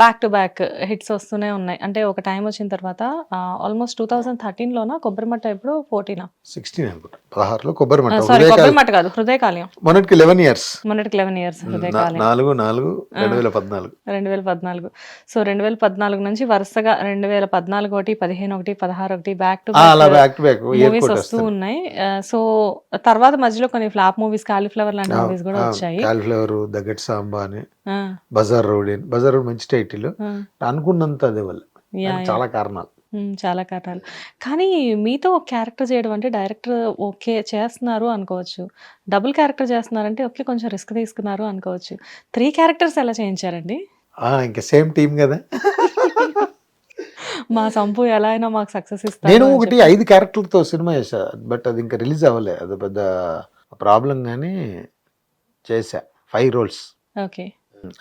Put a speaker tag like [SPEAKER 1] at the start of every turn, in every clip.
[SPEAKER 1] Back to back hits వస్తూనే ఉన్నాయి. అంటే ఒక టైం వచ్చిన తర్వాత ఆల్మోస్ట్ టూ థౌజండ్ థర్టీన్లోనా కొబ్బరిమట్ట ఎప్పుడు? ఫోర్టీనా
[SPEAKER 2] సిక్స్టీన్ అనుకుంటా పదహారులో కొబ్బరి మట్ట.
[SPEAKER 1] సారీ కొబ్బరిమట్ట కాదు హృదయకాల్యం
[SPEAKER 2] మొన్నటికి లెవెన్ ఇయర్స్
[SPEAKER 1] మొన్నటికి లెవెన్ ఇయర్స్ హృదయకాల్యం
[SPEAKER 2] నాలుగు నాలుగు రెండు వేల పద్నాలుగు.
[SPEAKER 1] రెండు వేల పద్నాలుగు. సో రెండు వేల పద్నాలుగు నుంచి వరుసగా రెండు వేల పద్నాలుగు ఒకటి పదిహేను ఒకటి పదహారు ఒకటి back to
[SPEAKER 2] back to back
[SPEAKER 1] movies వస్తూ ఉన్నాయి. సో తర్వాత మధ్యలో కొన్ని ఫ్లాప్ మూవీస్ కాలీఫ్లవర్ లాంటి మూవీస్ కూడా వచ్చాయి.
[SPEAKER 2] కాలిఫ్లవర్ దగ్గట్ సాంబా అని. బజార్ రౌడీ బజార్ రోడ్ మంచి టైటిల్. అనుకున్నంత అదే దానికి చాలా కారణాలు.
[SPEAKER 1] చాలా కారణాలు. కానీ మీతో ఒక క్యారెక్టర్ చేయడం అంటే డైరెక్టర్ ఓకే చేస్తున్నారు అనుకోవచ్చు. డబుల్ క్యారెక్టర్ చేస్తున్నారంటే ఓకే కొంచెం రిస్క్ తీసుకున్నారు అనుకోవచ్చు. త్రీ క్యారెక్టర్స్ ఎలా చేయించారండి?
[SPEAKER 2] ఇంకా సేమ్ టీం కదా.
[SPEAKER 1] మా సంపు ఎలా అయినా మాకు సక్సెస్ ఇస్తారు
[SPEAKER 2] నేను ఒకటి ఐదు క్యారెక్టర్లతో సినిమా చేశా బట్ అది ఇంకా రిలీజ్ అవ్వలే. అది పెద్ద ప్రాబ్లం కానీ చేశా. Five roles.
[SPEAKER 1] ఓకే.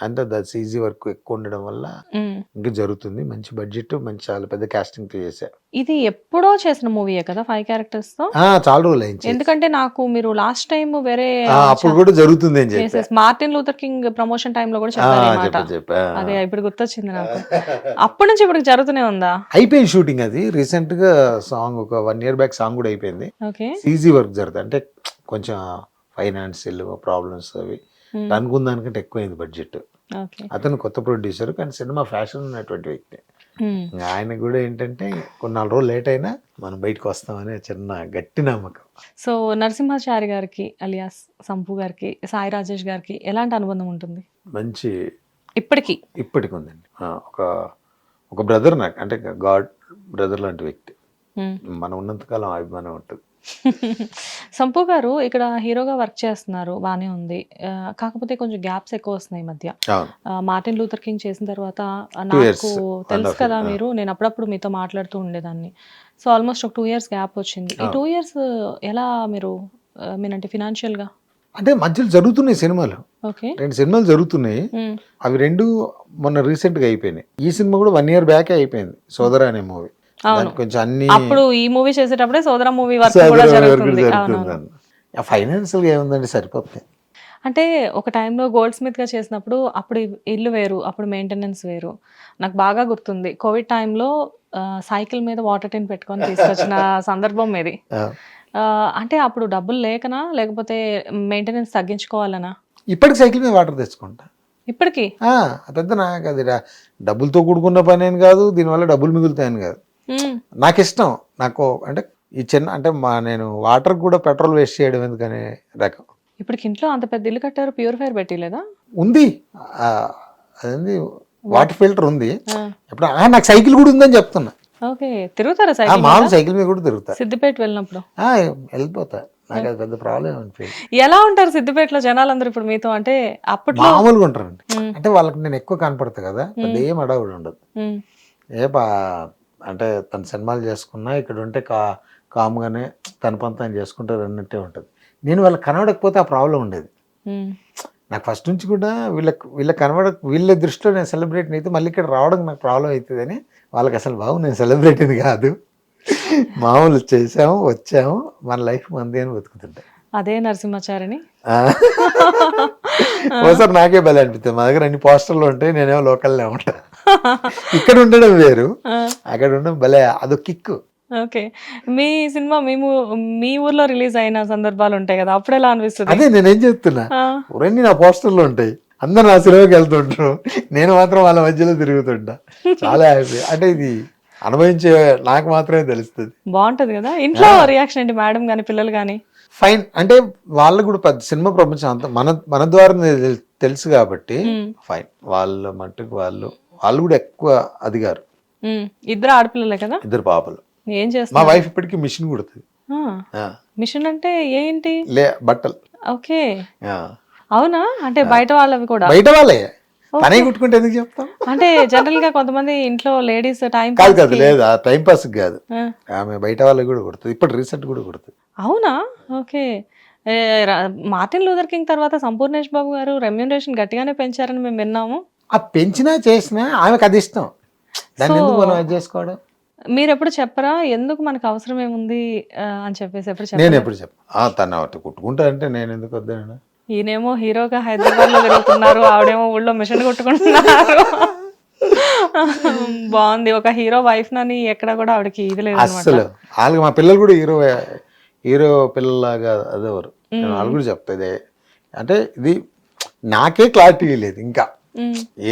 [SPEAKER 2] అంటే దట్స్ ఈజీ వర్క్ ఎక్కువ ఉండడం వల్ల. ఇంకా జరుగుతుంది. మంచి బడ్జెట్ మంచి చాలా పెద్ద casting తో
[SPEAKER 1] ఇది ఎప్పుడో చేసిన మూవీయే కదా ఫైవ్
[SPEAKER 2] క్యారెక్టర్స్తో చాలా రోజులు అయింది.
[SPEAKER 1] ఎందుకంటే నాకు మీరు లాస్ట్ టైం వేరే
[SPEAKER 2] అప్పుడు కూడా జరుగుతుంది అని చెప్పి.
[SPEAKER 1] Martin Luther King promotion time లో కూడా చెప్పారు అదే ఇప్పుడు గుర్తొచ్చింది నాకు. అప్పటి నుంచి ఇప్పుడు జరుగుతూనే ఉందా?
[SPEAKER 2] అయిపోయింది షూటింగ్ అది. రీసెంట్గా సాంగ్ ఒక వన్ ఇయర్ బ్యాక్ సాంగ్ కూడా అయిపోయింది. ఈజీ వర్క్ జరుగుతుంది. అంటే కొంచెం ఫైనాన్షియల్ ప్రాబ్లమ్స్ అవి. అనుకున్న దానికంటే ఎక్కువైంది బడ్జెట్. అతను కొత్త ప్రొడ్యూసర్ కానీ సినిమా ఫ్యాషన్ ఉన్నటువంటి వ్యక్తి.
[SPEAKER 1] Hmm.
[SPEAKER 2] ఆయన కూడా ఏంటంటే కొన్ని నాలుగు రోజులు లేట్ అయినా మనం బయటకు వస్తామనే చిన్న గట్టి నమ్మకం.
[SPEAKER 1] సో నరసింహాచారి గారికి అలియాస్ సంపు గారికి సాయి రాజేష్ గారికి ఎలాంటి అనుబంధం ఉంటుంది?
[SPEAKER 2] మంచి
[SPEAKER 1] ఇప్పటికీ?
[SPEAKER 2] ఇప్పటికి ఉందండి ఒక ఒక బ్రదర్ నాకు అంటే గాడ్ బ్రదర్ లాంటి వ్యక్తి.
[SPEAKER 1] Hmm.
[SPEAKER 2] మనం ఉన్నంతకాలం అభిమానం ఉంటుంది.
[SPEAKER 1] సంపు గారు ఇక్కడ హీరోగా వర్క్ చేస్తున్నారు బానే ఉంది. కాకపోతే కొంచెం గ్యాప్స్ ఎక్కువ వస్తున్నాయి ఈ మధ్య. మార్టిన్ లూథర్ కింగ్ చేసిన తర్వాత నాకు తెలుసు కదా మీరు నేను అప్పుడప్పుడు మీతో మాట్లాడుతూ ఉండేదాన్ని. సో ఆల్మోస్ట్ ఒక టూ ఇయర్స్ గ్యాప్ వచ్చింది. ఈ. టూ ఇయర్స్ ఎలా మీరు ఆ, మీరంటే ఫినాన్షియల్గా
[SPEAKER 2] అంటే మధ్యలో జరుగుతున్నాయి సినిమాలు.
[SPEAKER 1] ఓకే.
[SPEAKER 2] రెండు సినిమాలు జరుగుతున్నాయి. అవి రెండు మొన్న రీసెంట్గా అయిపోయినాయి. ఈ సినిమా కూడా వన్ ఇయర్ బ్యాకే అయిపోయింది. సోదర అనే మూవీ. కొంచెం అన్ని
[SPEAKER 1] అప్పుడు ఈ మూవీ చేసేటప్పుడే సోదర మూవీ వర్క్ కూడా జరుగుతుంది.
[SPEAKER 2] ఫైనాన్షియల్గా ఏముందండి సరిపోతుంది
[SPEAKER 1] అంటే ఒక టైంలో గోల్డ్ స్మిత్గా చేసినప్పుడు అప్పుడు ఇల్లు వేరు అప్పుడు మెయింటెనెన్స్ వేరు. నాకు బాగా గుర్తుంది. కోవిడ్ టైంలో సైకిల్ మీద వాటర్ టిన్ పెట్టుకొని తీసుకొచ్చిన సందర్భం ఇది. అంటే అప్పుడు డబ్బులు లేకనా లేకపోతే మెయింటెనెన్స్ తగ్గించుకోవాలనా?
[SPEAKER 2] ఇప్పటికి సైకిల్ మీద వాటర్ తెచ్చుకుంటా.
[SPEAKER 1] ఇప్పటికి?
[SPEAKER 2] పెద్ద నాకు అది డబ్బులతో కూడుకున్న పని అని కాదు దీనివల్ల డబ్బులు మిగులుతాయని కాదు. నాకు ఇష్టం నాకు అంటే ఈ చిన్న అంటే మా నేను వాటర్ కూడా పెట్రోల్ వేస్ట్ చేయడం ఎందుకనే రకం.
[SPEAKER 1] ఇప్పటికి ఇంట్లో అంత పెద్ద ఇల్లు కట్టారు ప్యూరిఫైర్ పెట్టలేదా
[SPEAKER 2] ఉంది. అదేంది? వాటర్ ఫిల్టర్ ఉంది. ఇప్పుడు ఆ, నాకు సైకిల్ కూడా ఉందని చెప్తున్నా.
[SPEAKER 1] ఓకే తిరుగుతారా సైకిల్
[SPEAKER 2] మామూలు సైకిల్ మీద కూడా తిరుగుతా.
[SPEAKER 1] సిద్దిపేట వెళ్ళినప్పుడు?
[SPEAKER 2] ఆ, వెళ్ళిపోతా. నాకు అది పెద్ద ప్రాబ్లం అనిపించింది.
[SPEAKER 1] ఎలా ఉంటారు సిద్దిపేటలో జనాలందరూ ఇప్పుడు మీతో? అంటే అప్పట్లో
[SPEAKER 2] మామూలుగా ఉంటారండి. అంటే వాళ్ళకి నేను ఎక్కువ కనపడతా కదా పెద్ద ఏం అడవుడు ఉండదు. ఏ బా అంటే తన సినిమాలు చేసుకున్నా ఇక్కడ ఉంటే కా కామ్గానే తన పని తను చేసుకుంటారు అన్నట్టే ఉంటుంది. నేను వాళ్ళకి కనబడకపోతే ఆ ప్రాబ్లం ఉండేది. నాకు ఫస్ట్ నుంచి కూడా వీళ్ళకి వీళ్ళకి కనబడ వీళ్ళ దృష్టిలో నేను సెలబ్రిటీని అయితే మళ్ళీ ఇక్కడ రావడం నాకు ప్రాబ్లం అవుతుందని వాళ్ళకి అసలు బాబు నేను సెలబ్రిటీని కాదు. మామూలు చేసాము వచ్చాము మన లైఫ్ మంది అని బతుకుతుంటాయి
[SPEAKER 1] అదే నరసింహాచారిని.
[SPEAKER 2] ఆ. ఓసారి నాకే బలి అనిపిస్తుంది. మా దగ్గర అన్ని పోస్టర్లు ఉంటాయి నేనేమో లోకల్లో ఉంటా. ఇక్కడ ఉండడం వేరు అక్కడ ఉండడం భలే అదొక కిక్కు
[SPEAKER 1] ఓకే. మీ సినిమా మేము మీ ఊర్లో రిలీజ్ అయిన సందర్భాలు ఉంటాయి కదా అప్పుడు ఎలా అనిపిస్తుంది?
[SPEAKER 2] అదే నేనేం చెప్తున్నా ఊరన్నీ నా పోస్టర్లు ఉంటాయి అందరు నా సినిమాకి వెళ్తుంటారు నేను మాత్రం వాళ్ళ మధ్యలో తిరుగుతుంటా. చాలా హ్యాపీ. అంటే ఇది అనుభవించే నాకు మాత్రమే తెలుస్తుంది.
[SPEAKER 1] బాగుంటది కదా. ఇంట్లో రియాక్షన్ ఏంటి? మేడం గాని పిల్లలు గాని?
[SPEAKER 2] ఫైన్. అంటే వాళ్ళు కూడా పెద్ద సినిమా ప్రపంచం అంతా మన మన ద్వారా తెల్- తెలుసు కాబట్టి ఫైన్. వాళ్ళ మట్టుకు వాళ్ళు వాళ్ళు కూడా ఎక్కువ అదిగారు
[SPEAKER 1] ఇద్దరు ఆడపిల్లలే కదా?
[SPEAKER 2] ఇద్దరు పాపలు.
[SPEAKER 1] ఏం
[SPEAKER 2] మా
[SPEAKER 1] చేస్తున్నారు
[SPEAKER 2] వైఫ్ ఇప్పటికీ మిషన్ కుడుతుంది.
[SPEAKER 1] మిషన్ అంటే ఏంటి?
[SPEAKER 2] లే బట్టలు.
[SPEAKER 1] ఓకే. అవునా? అంటే బయట వాళ్ళవి కూడా?
[SPEAKER 2] బయట వాళ్ళే తనే కుట్టుకుంటే ఎందుకు చెప్తాం?
[SPEAKER 1] అంటే జనరల్గా కొంతమంది ఇంట్లో లేడీస్ టైం
[SPEAKER 2] కాదు కాదు లేదు ఆ టైం పాస్ కాదు. ఆమె బయట వాళ్ళకి కూడా కుడుతుంది ఇప్పుడు రీసెంట్ కూడా కుడుతుంది.
[SPEAKER 1] అవునా? ఓకే. మార్టిన్ లూథర్ కింగ్ తర్వాత సంపూర్ణేష్ బాబు గారు రెమ్యూనరేషన్ గట్టిగానే పెంచారని మేము విన్నాము.
[SPEAKER 2] ఆ పెంచినా చేసినా ఆమెకు అది ఇష్టం. దాన్ని ఎందుకు మనం అది చేసుకోవడం?
[SPEAKER 1] మీరు ఎప్పుడు చెప్పరా? ఎందుకు మనకు అవసరం ఏముంది అని చెప్పేసి ఎప్పుడు
[SPEAKER 2] నేను ఎప్పుడు చెప్ప ఆ తను కుట్టుకుంటా అంటే నేను ఎందుకు వద్దాను
[SPEAKER 1] ఈయనేమో హీరోగా హైదరాబాద్లో తిరుగుతున్నారు ఆవిడేమో ఊళ్ళో మిషన్ కొట్టుకుంటున్నారు. బాగుంది. ఒక హీరో వైఫ్ నని ఎక్కడ కూడా ఆవిడకి ఇది లేదు
[SPEAKER 2] అస్సలు. వాళ్ళకి మా పిల్లలు కూడా హీరో హీరో పిల్లలాగా అదేవారు. వాళ్ళు కూడా చెప్తా ఇదే. అంటే ఇది నాకే క్లారిటీ లేదు ఇంకా.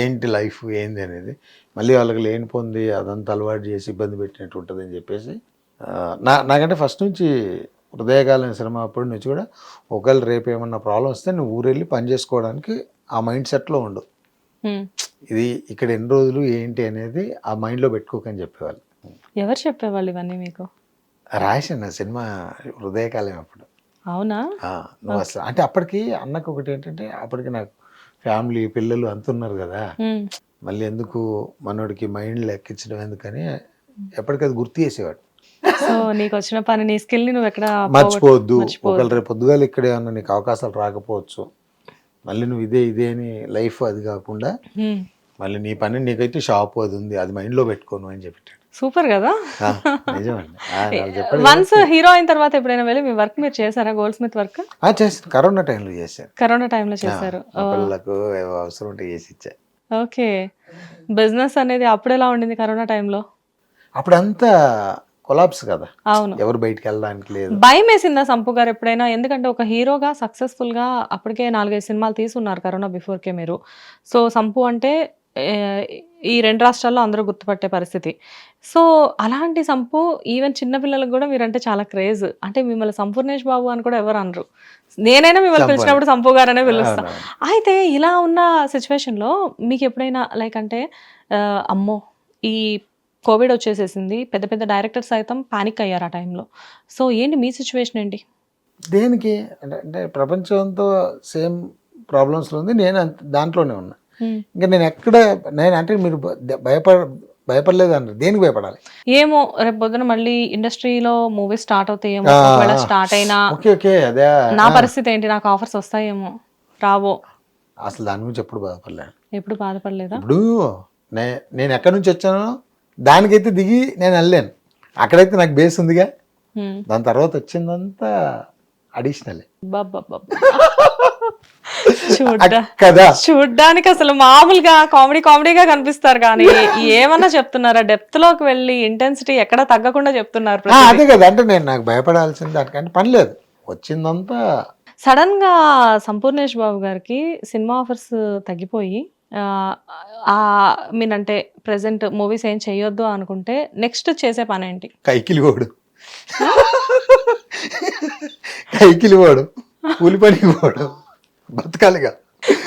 [SPEAKER 2] ఏంటి లైఫ్ ఏంది అనేది. మళ్ళీ వాళ్ళకి లేని పొంది అదంతా అలవాటు చేసి ఇబ్బంది పెట్టినట్టు ఉంటుంది అని చెప్పేసి నా నాకంటే ఫస్ట్ నుంచి హృదయకాలం సినిమా అప్పటి నుంచి కూడా ఒకవేళ రేపు ఏమన్నా ప్రాబ్లం వస్తే నువ్వు ఊరెళ్ళి పని చేసుకోవడానికి ఆ మైండ్ సెట్లో ఉండు. ఇది ఇక్కడ ఎన్ని రోజులు ఏంటి అనేది ఆ మైండ్లో పెట్టుకోకని చెప్పేవాళ్ళు.
[SPEAKER 1] ఎవరు చెప్పేవాళ్ళు ఇవన్నీ మీకు?
[SPEAKER 2] రాశాను నా సినిమా హృదయకాలం అప్పుడు.
[SPEAKER 1] అవునా?
[SPEAKER 2] నువ్వు అసలు అంటే అప్పటికి అన్నకు ఒకటి ఏంటంటే అప్పటికి నాకు ఫ్యామిలీ పిల్లలు అంత ఉన్నారు కదా. మళ్ళీ ఎందుకు మనోడికి మైండ్ లెక్కించడం ఎందుకని ఎప్పటికది గుర్తు చేసేవాడు.
[SPEAKER 1] సో నీకు వచ్చిన పని నీ స్కిల్ని నువ్వు ఎక్కడ
[SPEAKER 2] మర్చిపోవద్దు. ఒకవేళ రేపు పొద్దుగాలు ఇక్కడ ఏమన్నా నీకు అవకాశాలు రాకపోవచ్చు. మళ్ళీ నువ్వు ఇదే ఇదే అని లైఫ్ అది కాకుండా. మళ్ళీ నీ పని నీకైతే షాప్ అది ఉంది. అది మైండ్లో పెట్టుకోను అని చెప్పి
[SPEAKER 1] సూపర్ కదా?
[SPEAKER 2] చెప్పాడు
[SPEAKER 1] వన్స్ హీరో అయిన తర్వాత ఎప్పుడైనా వెళ్ళి మీ వర్క్ మీరు చేశారా? గోల్డ్ స్మిత్ వర్క్
[SPEAKER 2] చేశాను కరోనా టైంలో చేశాను.
[SPEAKER 1] కరోనా టైంలో చేశారు.
[SPEAKER 2] పిల్లలకు అవసరం ఉంటే చేసి ఇచ్చా.
[SPEAKER 1] ఓకే. బిజినెస్ అనేది అప్పుడు ఎలా ఉండింది కరోనా టైంలో?
[SPEAKER 2] అప్పుడు అంతా కొలాప్స్ కదా.
[SPEAKER 1] అవును.
[SPEAKER 2] ఎవరు బయటికి వెళ్ళడానికి లేదు.
[SPEAKER 1] భయం వేసిందా సంపు గారు ఎప్పుడైనా? ఎందుకంటే ఒక హీరోగా సక్సెస్ఫుల్గా అప్పటికే నాలుగైదు సినిమాలు తీసున్నారు కరోనా బిఫోర్ కే మీరు. సో సంపు అంటే ఈ రెండు రాష్ట్రాల్లో అందరూ గుర్తుపట్టే పరిస్థితి. సో అలాంటి సంపు ఈవెన్ చిన్నపిల్లలకు కూడా మీరంటే చాలా క్రేజ్ అంటే మిమ్మల్ని సంపూర్ణేష్ బాబు అని కూడా ఎవరు అనరు. నేనైనా మిమ్మల్ని పిలిచినప్పుడు సంపు గారనే పిలుస్తా.
[SPEAKER 2] అవునవును.
[SPEAKER 1] అయితే ఇలా ఉన్న సిచ్యువేషన్లో మీకు ఎప్పుడైనా లైక్ అంటే అమ్మో ఈ కోవిడ్ వచ్చేసేసింది. పెద్ద పెద్ద డైరెక్టర్స్ సైతం పానిక్ అయ్యారు ఆ టైంలో సో ఏంటి మీ సిచ్యువేషన్ ఏంటి?
[SPEAKER 2] దేనికి? అంటే ప్రపంచంతో సేమ్ ప్రాబ్లమ్స్లో ఉంది. నేను దాంట్లోనే ఉన్నా. ఇంకా నేను ఎక్కడ నేను అంటే మీరు భయపడ భయపడలేదు అన్నారు. దేనికి భయపడాలి?
[SPEAKER 1] ఏమో రేపు పొద్దున మళ్ళీ ఇండస్ట్రీలో మూవీస్ స్టార్ట్ అవుతాయేమో. స్టార్ట్ అయినా
[SPEAKER 2] ఓకే ఓకే అదే
[SPEAKER 1] నా పరిస్థితి ఏంటి? నాకు ఆఫర్స్ వస్తాయేమో. రావో.
[SPEAKER 2] అసలు దాని గురించి ఎప్పుడు బాధపడలేను.
[SPEAKER 1] ఎప్పుడు బాధపడలేదా?
[SPEAKER 2] ఇప్పుడు నేను ఎక్కడి నుంచి వచ్చానో? దానికైతే దిగి నేను వెళ్ళాను. అక్కడైతే నాకు బేస్ ఉందిగా. దాని తర్వాత వచ్చిందంతా అడిషనల్ కదా.
[SPEAKER 1] చూడ్డానికి అసలు మామూలుగా కామెడీ కామెడీగా కనిపిస్తారు కానీ ఏమన్నా చెప్తున్నారా? డెప్త్లోకి వెళ్ళి ఇంటెన్సిటీ ఎక్కడ తగ్గకుండా చెప్తున్నారు.
[SPEAKER 2] అదే కదా. అంటే నేను నాకు భయపడాల్సింది దానికంటే పని లేదు. వచ్చిందంతా
[SPEAKER 1] సడన్గా సంపూర్ణేష్ బాబు గారికి సినిమా ఆఫర్స్ తగ్గిపోయి ఆ, ఆ ప్రెసెంట్ మూవీస్ ఏం చేయొద్దు అనుకుంటే నెక్స్ట్ చేసే పని ఏంటి?
[SPEAKER 2] కైకిలి పోడు కైకిలి పోడు కూలి పనికి పోడు. బతకాలిగా.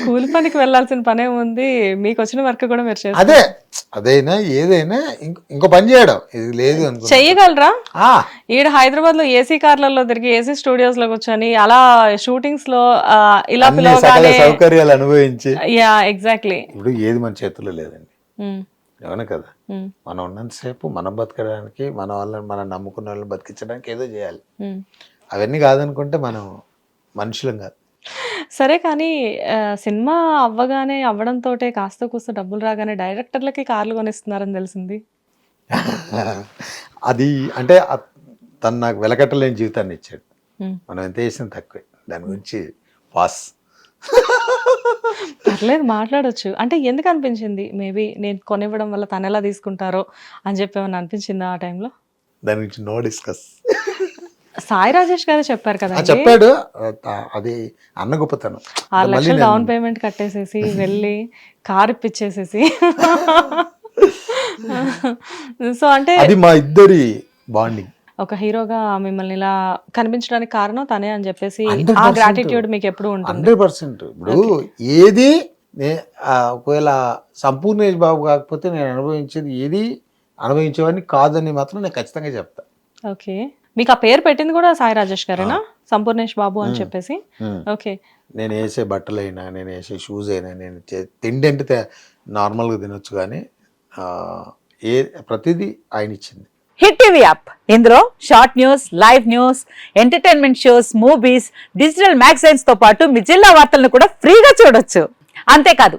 [SPEAKER 1] కూలి పనికి వెళ్ళాల్సిన పనే ఉంది. మీకు వచ్చిన వర్క్ కూడా మీరు చేస్తారు.
[SPEAKER 2] అదే అదైనా ఏదైనా ఇంకో- పని చేయడం. ఇది లేదు
[SPEAKER 1] చెయ్యగలరా?
[SPEAKER 2] ఆ,
[SPEAKER 1] ఈడ హైదరాబాద్లో ఏసీ కార్లలో తిరిగి ఏసీ స్టూడియోస్లో కూర్చొని అలా షూటింగ్స్లో ఇలా పిలవగానే
[SPEAKER 2] సౌకర్యాలు అనుభవించి.
[SPEAKER 1] Yeah exactly.
[SPEAKER 2] ఇప్పుడు ఏది మన చేతుల్లో లేదండి. అవును కదా? మనం ఉన్నంతసేపు మనం బతకడానికి మన వాళ్ళని మనం నమ్ముకున్న వాళ్ళని బతికించడానికి ఏదో చేయాలి. అవన్నీ కాదనుకుంటే మనం మనుషులం కాదు.
[SPEAKER 1] సరే కానీ సినిమా అవ్వగానే అవ్వడంతో కాస్త కూస్త డబ్బులు రాగానే డైరెక్టర్లకి కార్లు కొనిస్తున్నారని తెలిసింది.
[SPEAKER 2] అది అంటే తను నాకు వెలకట్టలేని జీవితాన్ని ఇచ్చాడు. మనం ఎంత చేసినా తక్కువే. దాని గురించి పాస్
[SPEAKER 1] పర్లేదు మాట్లాడొచ్చు. అంటే ఎందుకు అనిపించింది? మేబీ నేను కొనివ్వడం వల్ల తను ఎలా తీసుకుంటారో అని చెప్పి ఏమన్నా అనిపించిందా ఆ టైంలో?
[SPEAKER 2] దాని గురించి నో డిస్కస్.
[SPEAKER 1] సాయి రాజేష్ గారే చెప్పారు కదండి
[SPEAKER 2] చెప్పాడు. అది అన్న గొప్పతనం.
[SPEAKER 1] ఆరు లక్షలు డౌన్ పేమెంట్ కట్టేసేసి వెళ్ళి కార్ ఇప్పించేసేసి సో అంటే
[SPEAKER 2] అది మా ఇద్దరి బాండింగ్
[SPEAKER 1] ఒక హీరోగా మిమ్మల్ని ఇలా కనిపించడానికి కారణం తనే అని చెప్పేసి
[SPEAKER 2] 100%
[SPEAKER 1] ఆ గ్రాటిట్యూడ్ మీకు ఎప్పుడు ఉంటుంది.
[SPEAKER 2] Hundred percent. ఇప్పుడు ఏది ఒకవేళ సంపూర్ణేష్ బాబు కాకపోతే నేను అనుభవించేది ఏది అనుభవించేవాడిని కాదని మాత్రం నేను ఖచ్చితంగా చెప్తా.
[SPEAKER 1] ఓకే మీకు ఆ పేరు పెట్టింది కూడా సాయి రాజేష్ గారేనా? సంపూర్ణేష్ బాబు అని చెప్పేసి. ఓకే.
[SPEAKER 2] నేను వేసే బట్టలైనా నేను వేసే షూస్ అయినా నేను తిండి అంటే నార్మల్గా తినొచ్చు కానీ ఆ, ఏ ప్రతిదీ ఆయన ఇచ్చింది.
[SPEAKER 3] Hit TV app. ఇందులో short news live news entertainment shows movies digital మ్యాగజైన్స్తో పాటు మీ జిల్లా వార్తలను కూడా ఫ్రీగా చూడొచ్చు. అంతేకాదు